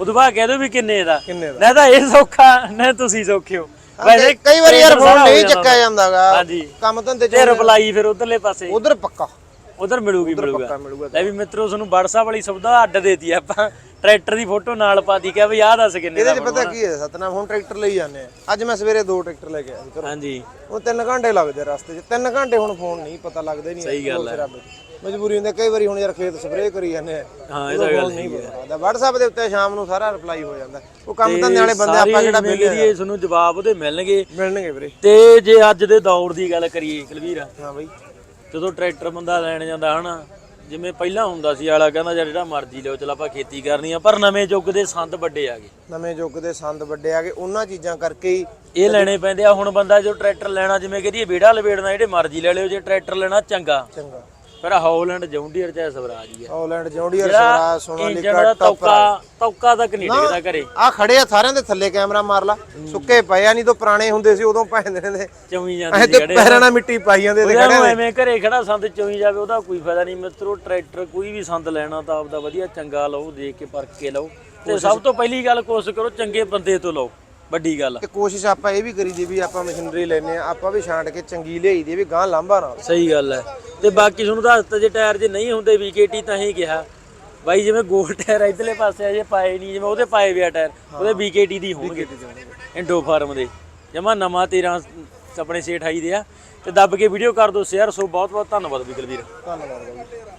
ਉਦੋਂ ਬਾਅਦ ਕਹਿ ਦਿਓ ਵੀ ਕਿੰਨੇ ਦਾ। ਦਾ? ਨਾ ਤਾਂ ਇਹ ਸੌਖਾ ਨਾ ਤੁਸੀਂ ਸੌਖੇ ਹੋ। ਵੈਸੇ ਕਈ ਵਾਰੀ ਯਾਰ ਫੋਨ ਨਹੀਂ ਚੱਕਿਆ ਜਾਂਦਾਗਾ ਹਾਂਜੀ। ਕੰਮ ਧੰਦੇ ਚ ਤੇ ਰਿਪਲਾਈ ਫਿਰ ਉਧਰਲੇ ਪਾਸੇ। ਉਧਰ ਪੱਕਾ। ਉਧਰ ਮਿਲੂਗੀ ਪੱਕਾ ਮਿਲੂਗਾ। ਮਿਲੂਗਾ ਲੈ ਵੀ ਮਿੱਤਰੋ ਤੁਹਾਨੂੰ WhatsApp ਵਾਲੀ ਸੁਵਿਧਾ ਅੱਡ ਦੇਤੀ ਆਪਾਂ ਟਰੈਕਟਰ ਦੀ ਫੋਟੋ ਨਾਲ ਪਾਤੀ ਕਿਹਾ ਵੀ ਆਹ ਦੱਸ ਕਿੰਨੇ ਦਾ ਇਹਦੇ ਚ ਪਤਾ ਕੀ ਹੈ ਸਤਨਾਮ ਹੁਣ ਟਰੈਕਟਰ ਲਈ ਜਾਂਦੇ ਆ। ਅੱਜ ਮੈਂ ਸਵੇਰੇ ਦੋ ਟਰੈਕਟਰ ਲੈ ਕੇ ਆਇਆ ਸੀ ਘਰੋਂ। ਹਾਂਜੀ। ਉਹ 3 ਘੰਟੇ ਲੱਗਦੇ ਰਸਤੇ 'ਚ। 3 ਘੰਟੇ ਹੁਣ ਫੋਨ ਨਹੀਂ ਪਤਾ ਲੱਗਦਾ ਨਹੀਂ ਸਹੀ ਗੱਲ ਹੈ। ਮਜਬੂਰੀ ਹੁੰਦੀ ਹੈ, ਕਈ ਵਾਰੀ ਹੁਣ ਯਾਰ ਖੇਤ ਸਪਰੇਅ ਕਰੀ ਜਾਂਦੇ ਆ। ਹਾਂ ਇਹ ਤਾਂ ਗੱਲ ਨਹੀਂ ਪਤਾ ਲੱਗਦਾ। WhatsApp ਦੇ ਉੱਤੇ ਸ਼ਾਮ ਨੂੰ ਸਾਰਾ ਰਿਪਲਾਈ ਹੋ ਜਾਂਦਾ। ਉਹ ਕੰਮ ਧੰਦੇ ਵਾਲੇ ਬੰਦੇ ਆਪਾਂ ਜਿਹੜਾ ਮਿਲ ਮਿਲੇ ਗਏ ਤੁਹਾਨੂੰ ਜਵਾਬ ਉਹਦੇ ਮਿਲਣਗੇ। ਮਿਲਣਗੇ ਵੀਰੇ। ਤੇ ਜੇ ਅੱਜ ਦੇ ਦੌਰ ਦੀ ਗੱਲ ਕਰੀਏ ਕੁਲਵੀਰ। ਹਾਂ ਬਾਈ। ਜਦੋਂ ਟਰੈਕਟਰ ਬੰਦਾ ਲੈਣ ਜਾਂਦਾ ਹਨਾ ਜਿਵੇਂ ਪਹਿਲਾਂ ਹੁੰਦਾ ਸੀ ਆਲਾ ਕਹਿੰਦਾ ਜਿਹੜਾ ਮਰਜ਼ੀ ਲਿਓ ਚਲ ਆਪਾਂ ਖੇਤੀ ਕਰਨੀ ਆ ਪਰ ਨਵੇਂ ਯੁੱਗ ਦੇ ਸੰਦ ਵੱਡੇ ਆ ਗਏ। ਨਵੇਂ ਯੁੱਗ ਦੇ ਸੰਦ ਵੱਡੇ ਆ ਗਏ ਉਹਨਾਂ ਚੀਜ਼ਾਂ ਕਰਕੇ ਹੀ ਇਹ ਲੈਣੇ ਪੈਂਦੇ ਆ ਹੁਣ ਬੰਦਾ ਜੋ ਟਰੈਕਟਰ ਲੈਣਾ ਜਿਵੇਂ ਕਹਦੀਏ ਵਿਹੜਾ ਲਵੇੜਨਾ ਜਿਹੜੇ ਮਰਜ਼ੀ ਲੈ ਲਿਓ ਜੇ ਟਰੈਕਟਰ ਲੈਣਾ ਚੰਗਾ। ਚੰਗਾ। ਫਿਰ ਹਾਲੈਂਡ ਜੌਂਡੀਅਰ ਚਾਹੇ ਸਵਰਾਜ ਹੀ ਆ ਆਲੈਂਡ ਜੌਂਡੀਅਰ ਜਿਹੜਾ ਸਵਰਾਜ ਸੋਨਾਲੀਕਾ ਟੌਪਰ ਤੌਕਾ ਤੌਕਾ ਤੱਕ ਨਹੀਂ ਡਿੱਗਦਾ ਘਰੇ। ਆ ਖੜੇ ਆ ਸਾਰਿਆਂ ਦੇ ਥੱਲੇ ਕੈਮਰਾ ਮਾਰ ਲਾ। ਸੁੱਕੇ ਪਏ ਆ ਨਹੀਂ ਤਾਂ ਪੁਰਾਣੇ ਹੁੰਦੇ ਸੀ ਉਦੋਂ ਪੈਂਦੇ ਨੇ। ਚੌਵੀ ਐ ਜਾਂਦੇ ਤੇ ਖੜੇ ਪੈਰਾਂ ਨਾਲ ਮਿੱਟੀ ਪਾਈ ਜਾਂਦੇ ਉਹਦਾ ਨੂੰ ਐਵੇਂ ਘਰੇ ਖੜਾ ਸੰਦ ਚੋਈ ਜਾਵੇ ਉਹਦਾ ਕੋਈ ਫਾਇਦਾ ਨਹੀਂ। ਮਿੱਤਰੋ ਟਰੈਕਟਰ ਕੋਈ ਵੀ ਸੰਦ ਲੈਣਾ ਤਾਂ ਆਪਦਾ ਵਧੀਆ ਚੰਗਾ ਲਓ ਦੇਖ ਕੇ ਪਰਖ ਕੇ ਲਓ। ਤੇ ਸਭ ਤੋਂ ਪਹਿਲੀ ਗੱਲ ਕੋਸ਼ਿਸ਼ ਕਰੋ ਚੰਗੇ ਬੰਦੇ ਤੋਂ ਲਓ। ਵੱਡੀ ਗੱਲ। ਤੇ ਕੋਸ਼ਿਸ਼ ਆਪਾਂ ਇਹ ਵੀ ਕਰੀ ਦੀ ਵੀ ਆਪਾਂ ਮਸ਼ੀਨਰੀ ਲੈਨੇ ਆ ਆਪਾਂ ਵੀ ਛਾਂਟ ਕੇ ਚੰਗੀ ਲਿਆਈ ਦੀ ਵੀ ਗਾਂ ਲਾਂਭਾ ਨਾਲ ਸਹੀ ਗੱਲ ਹੈ। ਤੇ ਬਾਕੀ ਤੁਹਾਨੂੰ ਦੱਸਤਾ ਜੇ ਟਾਇਰ ਜੇ ਨਹੀਂ ਹੁੰਦੇ ਵੀਕੇਟੀ ਤਾਂ ਹੀ ਕਿਹਾ। ਬਾਈ ਜਿਵੇਂ ਗੋਲ ਟਾਇਰ ਇਧਰਲੇ ਪਾਸੇ ਆ ਜੇ ਪਾਏ ਨਹੀਂ ਜਿਵੇਂ ਉਹਦੇ ਪਾਏ ਵਿਆ ਟਾਇਰ ਉਹਦੇ ਵੀਕੇਟੀ ਦੀ ਹੋਣਗੇ। ਇੰਡੋ ਫਾਰਮ ਦੇ ਜਮਾ ਨਵਾਂ 13 ਆਪਣੇ 628 ਦੇ ਆ। ਤੇ ਦੱਬ ਕੇ ਵੀਡੀਓ ਕਰ ਦਿਓ ਸ਼ੇਅਰ ਸੋ ਬਹੁਤ ਬਹੁਤ ਧੰਨਵਾਦ ਵਿਕਲ ਵੀਰ। ਧੰਨਵਾਦ ਬਾਈ।